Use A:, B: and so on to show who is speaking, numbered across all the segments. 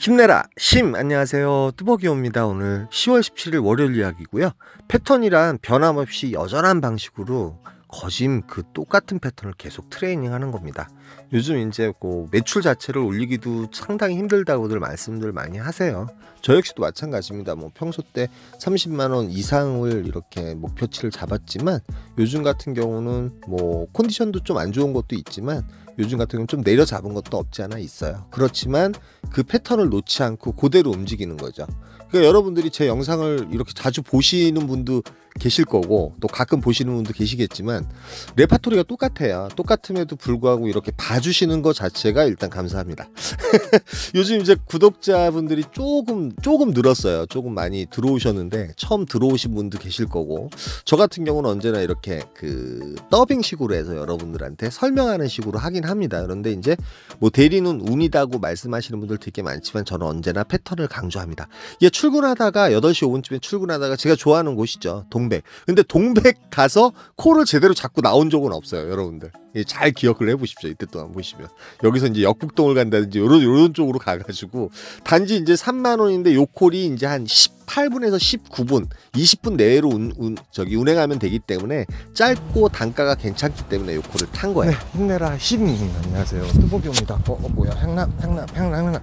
A: 힘내라. 심. 안녕하세요. 뚜벅이옵니다. 오늘 10월 17일 월요일 이야기고요. 패턴이란 변함없이 여전한 방식으로 거짐 그 똑같은 패턴을 계속 트레이닝 하는 겁니다 요즘 이제 그 매출 자체를 올리기도 상당히 힘들다고들 말씀들 많이 하세요 저 역시도 마찬가지입니다 뭐 평소 때 30만 원 이상을 이렇게 목표치를 잡았지만 요즘 같은 경우는 뭐 컨디션도 좀 안 좋은 것도 있지만 요즘 같은 경우는 좀 내려 잡은 것도 없지 않아 있어요. 그렇지만 그 패턴을 놓지 않고 그대로 움직이는 거죠. 그러니까 여러분들이 제 영상을 이렇게 자주 보시는 분도 계실 거고 또 가끔 보시는 분도 계시겠지만 레파토리가 똑같아요. 똑같음에도 불구하고 이렇게 봐주시는 것 자체가 일단 감사합니다. 요즘 이제 구독자분들이 조금 조금 늘었어요. 조금 많이 들어오셨는데 처음 들어오신 분도 계실 거고 저 같은 경우는 언제나 이렇게 그 더빙식으로 해서 여러분들한테 설명하는 식으로 하긴 합니다. 그런데 이제 뭐 대리는 운이다고 말씀하시는 분들 되게 많지만 저는 언제나 패턴을 강조합니다. 예, 출근하다가 8시 5분쯤에 출근하다가 제가 좋아하는 곳이죠. 동백. 근데 동백 가서 코를 제대로 잡고 나온 적은 없어요, 여러분들. 예, 잘 기억을 해보십시오. 이때 동안 보시면. 여기서 이제 역북동을 간다든지 요런 요런 쪽으로 가가지고 단지 이제 3만 원인데 요 콜이 이제 한 18분에서 19분, 20분 내외로 운, 운, 저기 운행하면 되기 때문에 짧고 단가가 괜찮기 때문에 요 콜을 탄 거예요.
B: 네, 힘내라 힘 안녕하세요. 뚜벅이옵니다. 어, 어 뭐야? 향남 향남 향남 향남.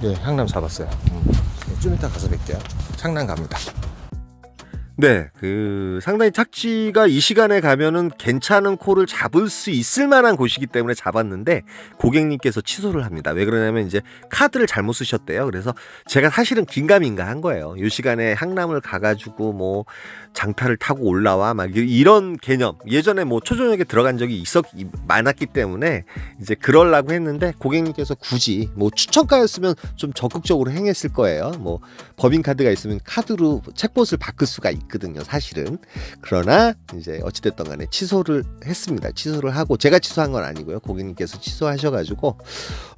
B: 네 향남 잡았어요. 음. 좀 이따 가서 뵐게요. 향남 갑니다
A: 네, 그 상당히 착지가 이 시간에 가면은 괜찮은 콜을 잡을 수 있을 만한 곳이기 때문에 잡았는데 고객님께서 취소를 합니다. 왜 그러냐면 이제 카드를 잘못 쓰셨대요. 그래서 제가 사실은 긴가민가 한 거예요. 이 시간에 항남을 가가지고 뭐 장타를 타고 올라와 막 이런 개념. 예전에 뭐 초저녁에 들어간 적이 있었 많았기 때문에 이제 그럴라고 했는데 고객님께서 굳이 뭐 추천가였으면 좀 적극적으로 행했을 거예요. 뭐 법인 카드가 있으면 카드로 책봇을 바꿀 수가 있. 있거든요, 사실은. 그러나 이제 어찌됐던 간에 취소를 했습니다. 취소를 하고 제가 취소한 건 아니고요. 고객님께서 취소하셔가지고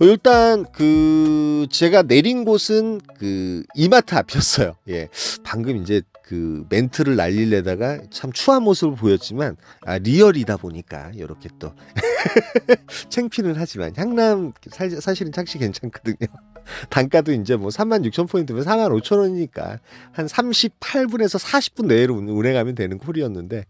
A: 일단 그 제가 내린 곳은 그 이마트 앞이었어요. 예, 방금 이제 그 멘트를 날리려다가 참 추한 모습을 보였지만 아 리얼이다 보니까 이렇게 또 챙피는 하지만 향남 사, 사실은 착시 괜찮거든요. 단가도 이제 뭐 3만 6천 포인트면 4만 5천 원이니까 한 38분에서 40분 내외로 운행하면 되는 콜이었는데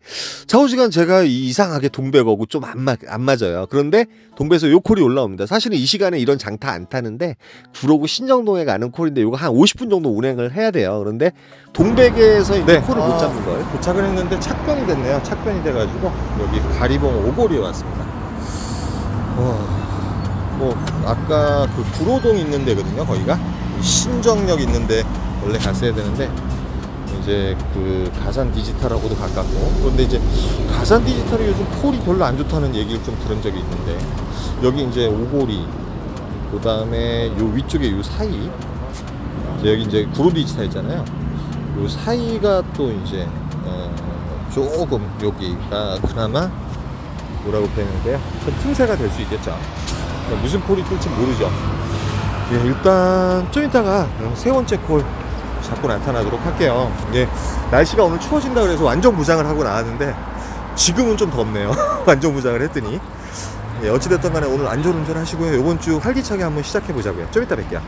A: 좌우시간 제가 이상하게 동백하고 좀 안 안 맞아요. 그런데 동백에서 요 콜이 올라옵니다. 사실은 이 시간에 이런 장타 안 타는데 구로구 신정동에 가는 콜인데 요거 한 50분 정도 운행을 해야 돼요. 그런데 동백에서
B: 네.
A: 콜을
B: 아.
A: 못 잡는 거예요.
B: 도착을 했는데 착변이 됐네요 착변이 돼가지고 여기 가리봉 오골이에 왔습니다 와, 뭐 아까 그 구로동 있는 데거든요 거기가. 신정역 있는데 원래 갔어야 되는데 이제 그 가산 디지털하고도 가깝고. 그런데 이제 가산 디지털이 요즘 콜이 별로 안 좋다는 얘기를 좀 들은 적이 있는데 여기 이제 오골이 그 다음에 요 위쪽에 요 사이 이제 여기 이제 구로 디지털 있잖아요. 요 사이가 또 이제 어, 조금 여기가 그나마 뭐라고 표현하는데요? 좀 틈새가 될 수 있겠죠 무슨 콜이 뜰지 모르죠. 예, 일단 좀 이따가 세 번째 콜 잡고 나타나도록 할게요. 예, 날씨가 오늘 추워진다 그래서 완전 무장을 하고 나왔는데 지금은 좀 덥네요. 완전 무장을 했더니. 예, 어찌됐든 간에 오늘 안전운전 하시고요. 이번 주 활기차게 한번 시작해 보자고요. 좀 이따 뵐게요.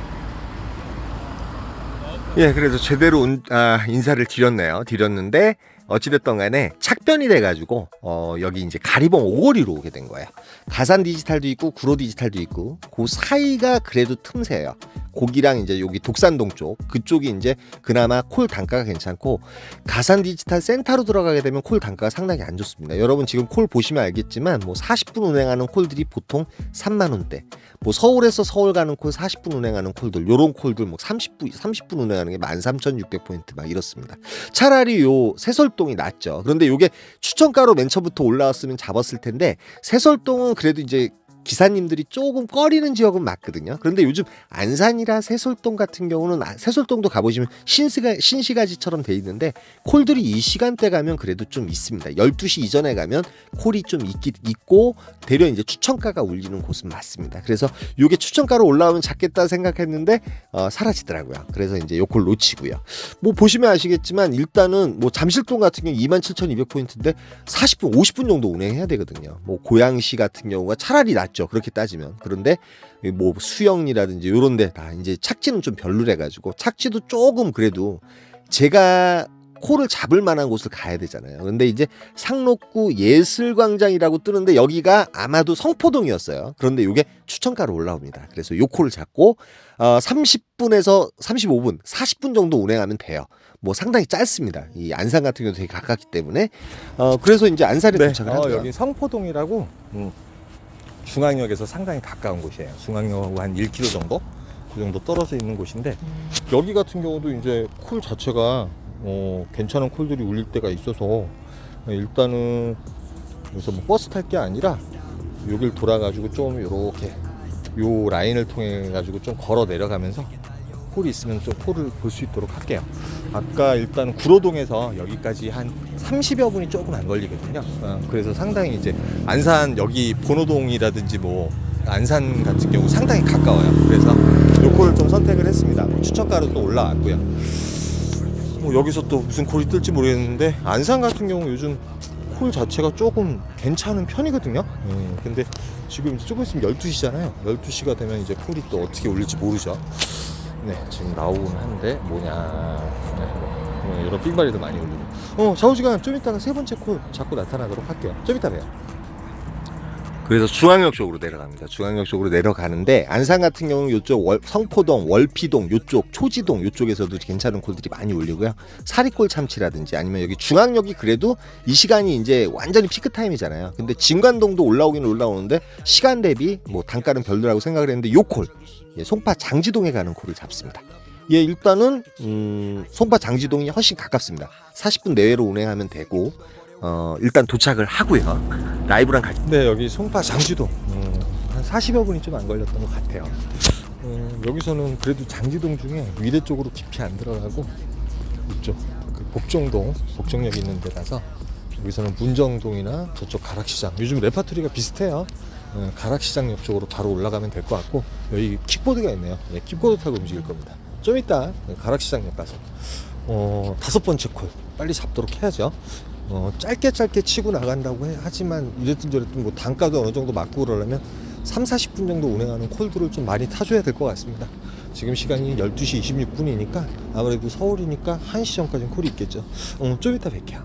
A: 예, 그래서 제대로 운- 아, 인사를 드렸네요. 드렸는데 어찌됐든 간에 착변이 돼가지고 어, 여기 이제 가리봉 오거리로 오게 된 거예요. 가산 디지털도 있고 구로 디지털도 있고 그 사이가 그래도 틈새예요. 고기랑 이제 여기 독산동 쪽 그쪽이 이제 그나마 콜 단가가 괜찮고 가산 디지털 센터로 들어가게 되면 콜 단가가 상당히 안 좋습니다. 여러분 지금 콜 보시면 알겠지만 뭐 40분 운행하는 콜들이 보통 3만 원대. 뭐 서울에서 서울 가는 콜 40분 운행하는 콜들 요런 콜들 뭐 30분 30분 운행하는 게 13,600포인트 막 이렇습니다. 차라리 요 새설동이 낫죠. 그런데 요게 추천가로 맨 처음부터 올라왔으면 잡았을 텐데 새설동은 그래도 이제 기사님들이 조금 꺼리는 지역은 맞거든요. 그런데 요즘 안산이라 새솔동 같은 경우는 아, 새솔동도 가보시면 신시가, 신시가지처럼 돼 있는데 콜들이 이 시간대 가면 그래도 좀 있습니다. 12시 이전에 가면 콜이 좀 있기, 있고 대려 이제 추천가가 울리는 곳은 맞습니다. 그래서 요게 추천가로 올라오면 잡겠다 생각했는데 어, 사라지더라고요. 그래서 이제 요콜 놓치고요. 뭐 보시면 아시겠지만 일단은 뭐 잠실동 같은 경우 27,200포인트인데 40분, 50분 정도 운행해야 되거든요. 뭐 고양시 같은 경우가 차라리 낫죠. 맞죠. 그렇게 따지면. 그런데 뭐 수영이라든지 요런 데 다 이제 착지는 좀 별로래 가지고 착지도 조금 그래도 제가 코를 잡을 만한 곳을 가야 되잖아요. 근데 이제 상록구 예술광장이라고 뜨는데 여기가 아마도 성포동이었어요. 그런데 요게 추천가로 올라옵니다. 그래서 요 코를 잡고 어 30분에서 35분, 40분 정도 운행하면 돼요. 뭐 상당히 짧습니다. 이 안산 같은 경우도 되게 가깝기 때문에 어 그래서 이제 안산에 도착을
B: 어,
A: 하고요.
B: 여기 성포동이라고 음, 중앙역에서 상당히 가까운 곳이에요. 중앙역하고 한 1km 정도 그 정도 떨어져 있는 곳인데 여기 같은 경우도 이제 콜 자체가 어, 괜찮은 콜들이 울릴 때가 있어서 일단은 여기서 뭐 버스 탈 게 아니라 여길 돌아가지고 좀 이렇게 요 라인을 통해 가지고 좀 걸어 내려가면서 콜이 있으면 좀 콜을 볼 수 있도록 할게요. 아까 일단 구로동에서 여기까지 한 30여 분이 조금 안 걸리거든요. 어, 그래서 상당히 이제 안산 여기 본호동이라든지 뭐 안산 같은 경우 상당히 가까워요. 그래서 요콜을 좀 선택을 했습니다. 뭐 추천가로 또 올라왔고요. 뭐 여기서 또 무슨 콜이 뜰지 모르겠는데 안산 같은 경우 요즘 콜 자체가 조금 괜찮은 편이거든요. 음, 근데 지금 조금 있으면 12시잖아요. 12시가 되면 이제 콜이 또 어떻게 올릴지 모르죠. 네, 지금 나오긴 한데 뭐냐. 네, 뭐, 이런 삑발이도 많이 올리고. 어, 좌우지간 좀 이따가 세 번째 콜 잡고 나타나도록 할게요. 좀 이따 봬요.
A: 그래서 중앙역 쪽으로 내려갑니다. 중앙역 쪽으로 내려가는데 안산 같은 경우는 이쪽 월- 성포동, 월피동, 요쪽 초지동 요쪽에서도 괜찮은 콜들이 많이 올리고요. 사리골 참치라든지 아니면 여기 중앙역이 그래도 이 시간이 이제 완전히 피크 타임이잖아요. 근데 진관동도 올라오긴 올라오는데 시간 대비 뭐 단가는 별로라고 생각을 했는데 요 콜, 예, 송파 장지동에 가는 콜을 잡습니다. 예, 일단은 음, 송파 장지동이 훨씬 가깝습니다. 40분 내외로 운행하면 되고 어, 일단 도착을 하고요. 라이브랑 같이
B: 네, 여기 송파 장지동. 음, 한 40여 분이 좀 안 걸렸던 것 같아요. 음, 여기서는 그래도 장지동 중에 위례 쪽으로 깊이 안 들어가고 이쪽 그 복정동, 복정역 있는 데 가서 여기서는 문정동이나 저쪽 가락시장. 요즘 레파토리가 비슷해요. 어, 가락시장역 쪽으로 바로 올라가면 될 것 같고 여기 킥보드가 있네요. 예, 킥보드 타고 움직일 겁니다. 좀 이따 가락시장역 가서 어, 다섯 번째 콜 빨리 잡도록 해야죠. 어, 짧게 짧게 치고 나간다고 해, 하지만 이랬든 저랬든 뭐 단가도 어느 정도 맞고 그러려면 3, 40분 정도 운행하는 콜드를 좀 많이 타줘야 될 것 같습니다. 지금 시간이 12시 26분이니까 아무래도 서울이니까 1시 전까지는 콜이 있겠죠. 어, 좀 이따 뵐게요.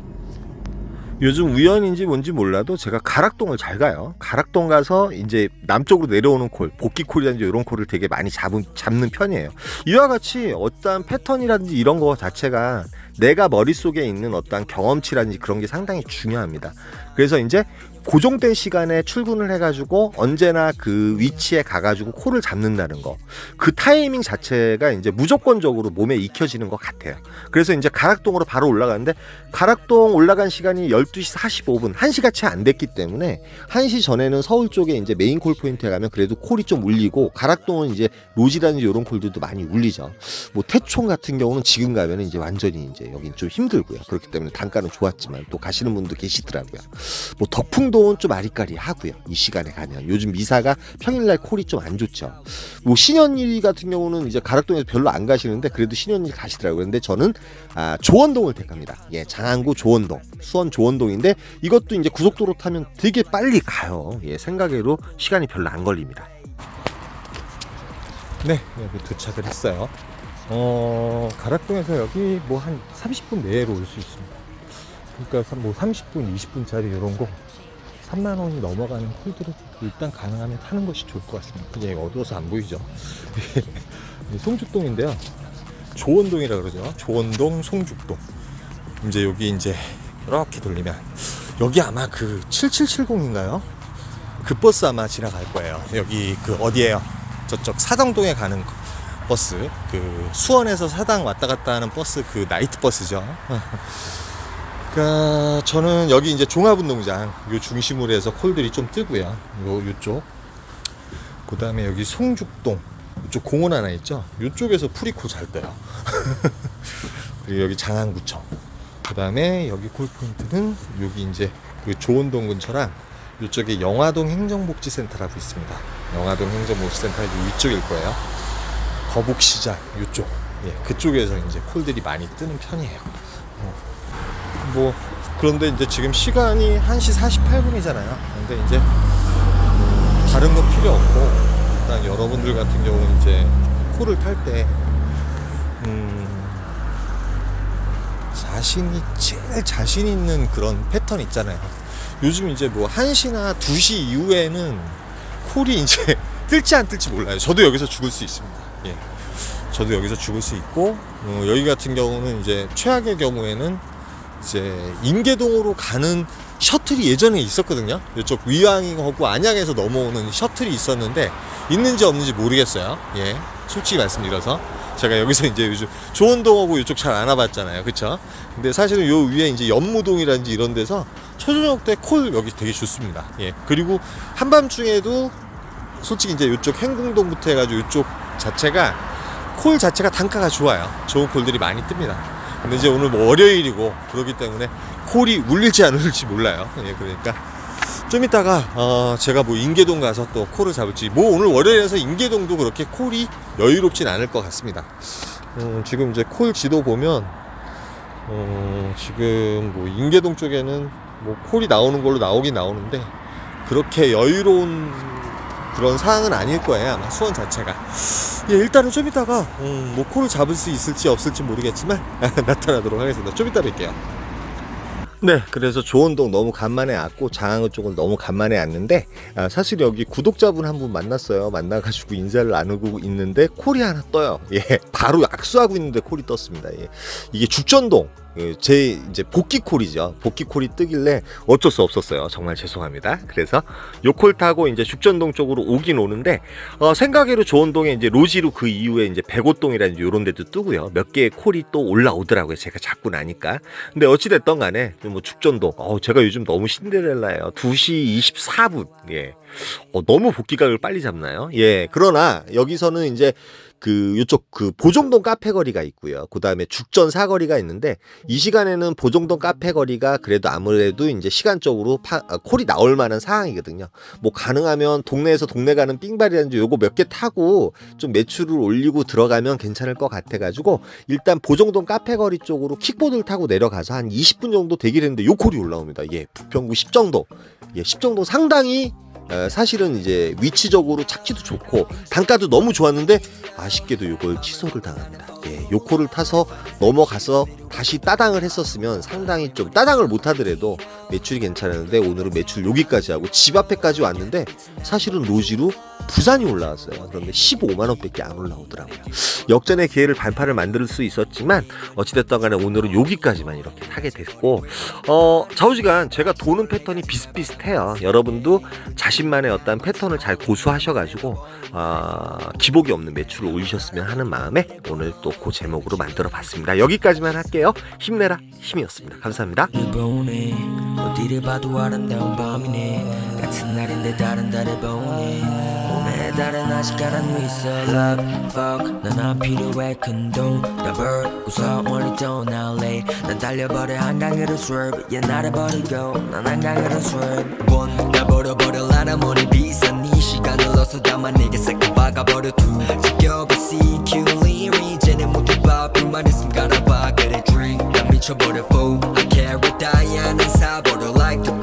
A: 요즘 우연인지 뭔지 몰라도 제가 가락동을 잘 가요. 가락동 가서 이제 남쪽으로 내려오는 콜, 복귀 콜이라든지 이런 콜을 되게 많이 잡은, 잡는 편이에요. 이와 같이 어떠한 패턴이라든지 이런 거 자체가 내가 머릿속에 있는 어떠한 경험치라든지 그런 게 상당히 중요합니다. 그래서 이제 고정된 시간에 출근을 해가지고 언제나 그 위치에 가가지고 콜을 잡는다는 거. 그 타이밍 자체가 이제 무조건적으로 몸에 익혀지는 것 같아요. 그래서 이제 가락동으로 바로 올라가는데 가락동 올라간 시간이 12시 45분, 1시가 채 안 됐기 때문에 1시 전에는 서울 쪽에 이제 메인 콜 포인트에 가면 그래도 콜이 좀 울리고 가락동은 이제 로지라든지 이런 콜들도 많이 울리죠. 뭐 태촌 같은 경우는 지금 가면 이제 완전히 이제 여긴 좀 힘들고요. 그렇기 때문에 단가는 좋았지만 또 가시는 분도 계시더라고요. 뭐 덕풍 동은 좀 아리까리 하고요. 이 시간에 가면 요즘 미사가 평일날 콜이 좀 안 좋죠. 뭐 신현일 같은 경우는 이제 가락동에서 별로 안 가시는데 그래도 신현일 가시더라고요. 근데 저는 아, 조원동을 택합니다. 예, 장안구 조원동, 수원 조원동인데 이것도 이제 고속도로 타면 되게 빨리 가요. 예, 생각외로 시간이 별로 안 걸립니다.
B: 네, 여기 도착을 했어요. 어, 가락동에서 여기 뭐 한 30분 내로 올 수 있습니다. 그러니까 삼- 뭐 30분, 20분짜리 이런 거 3만 원이 넘어가는 콜들은 일단 가능하면 타는 것이 좋을 것 같습니다. 그냥 어두워서 안 보이죠. 송죽동인데요. 조원동이라 그러죠. 조원동, 송죽동. 이제 여기 이제 이렇게 돌리면 여기 아마 그 7770인가요? 그 버스 아마 지나갈 거예요. 여기 그 어디에요? 저쪽 사당동에 가는 버스 그 수원에서 사당 왔다 갔다 하는 버스 그 나이트 버스죠. 그러니까 저는 여기 이제 종합운동장 요 중심으로 해서 콜들이 좀 뜨고요. 요 요쪽. 그다음에 여기 송죽동 이쪽 공원 하나 있죠. 요쪽에서 프리콜 잘 떠요. 그리고 여기 장안구청. 그다음에 여기 콜 포인트는 여기 이제 그 조원동 근처랑 이쪽에 영화동 행정복지센터라고 있습니다. 영화동 행정복지센터 위쪽일 거예요. 거북시장 이쪽, 예, 그쪽에서 이제 콜들이 많이 뜨는 편이에요. 어, 뭐 그런데 이제 지금 시간이 1시 48분이잖아요. 근데 이제 음,
A: 다른 거 필요 없고 일단 여러분들 같은 경우는 이제 코를 탈때 음, 자신이 제일 자신 있는 그런 패턴 있잖아요. 요즘 이제 뭐 1시나 2시 이후에는 콜이 이제 뜰지 안 뜰지 몰라요. 저도 여기서 죽을 수 있습니다. 예. 저도 여기서 죽을 수 있고 어, 여기 같은 경우는 이제 최악의 경우에는 이제 인계동으로 가는 셔틀이 예전에 있었거든요. 이쪽 위항하고 안양에서 넘어오는 셔틀이 있었는데 있는지 없는지 모르겠어요. 예, 솔직히 말씀드려서 제가 여기서 이제 요즘 조원동하고 이쪽 잘 안 와봤잖아요, 그쵸? 근데 사실은 요 위에 이제 연무동이라든지 이런 데서 초저녁 때 콜 여기 되게 좋습니다. 예, 그리고 한밤중에도 솔직히 이제 이쪽 행궁동부터 해가지고 이쪽 자체가 콜 자체가 단가가 좋아요. 좋은 콜들이 많이 뜹니다. 근데 이제 오늘 뭐 월요일이고 그렇기 때문에 콜이 울릴지 안 울릴지 몰라요. 예, 그러니까 좀 이따가 어 제가 뭐 인계동 가서 또 콜을 잡을지 뭐 오늘 월요일에서 인계동도 그렇게 콜이 여유롭진 않을 것 같습니다. 음, 지금 이제 콜 지도 보면 어 지금 뭐 인계동 쪽에는 뭐 콜이 나오는 걸로 나오긴 나오는데 그렇게 여유로운 그런 상황은 아닐 거예요 아마 수원 자체가 예 일단은 좀 이따가 음, 뭐 콜을 잡을 수 있을지 없을지 모르겠지만 나타나도록 하겠습니다 좀 이따 뵐게요 네, 그래서 조원동 너무 간만에 왔고 장항을 쪽은 너무 간만에 왔는데 아, 사실 여기 구독자분 한 분 만났어요. 만나가지고 인사를 나누고 있는데 콜이 하나 떠요. 예, 바로 악수하고 있는데 콜이 떴습니다. 예, 이게 죽전동. 예, 제 이제 복귀 콜이죠. 복귀 콜이 뜨길래 어쩔 수 없었어요. 정말 죄송합니다. 그래서 요 콜 타고 이제 죽전동 쪽으로 오긴 오는데 어, 생각외로 조원동에 이제 로지로 그 이후에 이제 백오동이라든지 이런 데도 뜨고요. 몇 개의 콜이 또 올라오더라고요. 제가 잡고 나니까. 근데 어찌됐던 간에 뭐 죽전동. 어, 제가 요즘 너무 신데렐라예요. 2시 24분. 예. 어, 너무 복귀각을 빨리 잡나요? 예. 그러나 여기서는 이제 그 요쪽 그 보정동 카페 거리가 있고요. 그다음에 죽전 사거리가 있는데 이 시간에는 보정동 카페 거리가 그래도 아무래도 이제 시간적으로 파, 아, 콜이 나올 만한 상황이거든요. 뭐 가능하면 동네에서 동네 가는 삥발이라든지 요거 몇 개 타고 좀 매출을 올리고 들어가면 괜찮을 것 같아 가지고 일단 보정동 카페 거리 쪽으로 킥보드를 타고 내려가서 한 20분 정도 대기를 했는데 요 콜이 올라옵니다. 예. 부평구 10 정도. 예, 10 정도 상당히 어, 사실은 이제 위치적으로 착지도 좋고 단가도 너무 좋았는데 아쉽게도 이걸 취소를 당합니다. 예, 요코를 타서 넘어가서 다시 따당을 했었으면 상당히 좀 따당을 못 하더라도 매출이 괜찮았는데 오늘은 매출 여기까지 하고 집 앞에까지 왔는데 사실은 로지로 부산이 올라왔어요. 그런데 15만 원밖에 안 올라오더라고요. 역전의 기회를 발판을 만들 수 있었지만 어찌됐든 간에 오늘은 여기까지만 이렇게 타게 됐고 어 좌우지간 제가 도는 패턴이 비슷비슷해요. 여러분도 자신만의 어떤 패턴을 잘 고수하셔가지고 어, 기복이 없는 매출을 올리셨으면 하는 마음에 오늘 또 그 제목으로 만들어 봤습니다. 여기까지만 할게요. 힘내라 힘이었습니다. 감사합니다.
C: 어디를 봐도 아름다운 밤이니 같은 날인데 다른 달을 보니 달은 아직 가난 위 있어 Love, fuck 난안 필요해 큰돈 다벌 고서 멀리 떠나 LA 난 달려버려 한강으로 swerve. 옛날에 버리고 난 한강으로 swerve. 원나 버려버려 나라 머리 비싼 이 시간을 넣어서 다만 내게 싹다 박아버려. 두 지켜봐 CQ 리리 쟤네 못해 봐 비만 있음 가라 봐. 그래 drink. 난 미쳐버려 fool. I carry die 안 사버려. Like the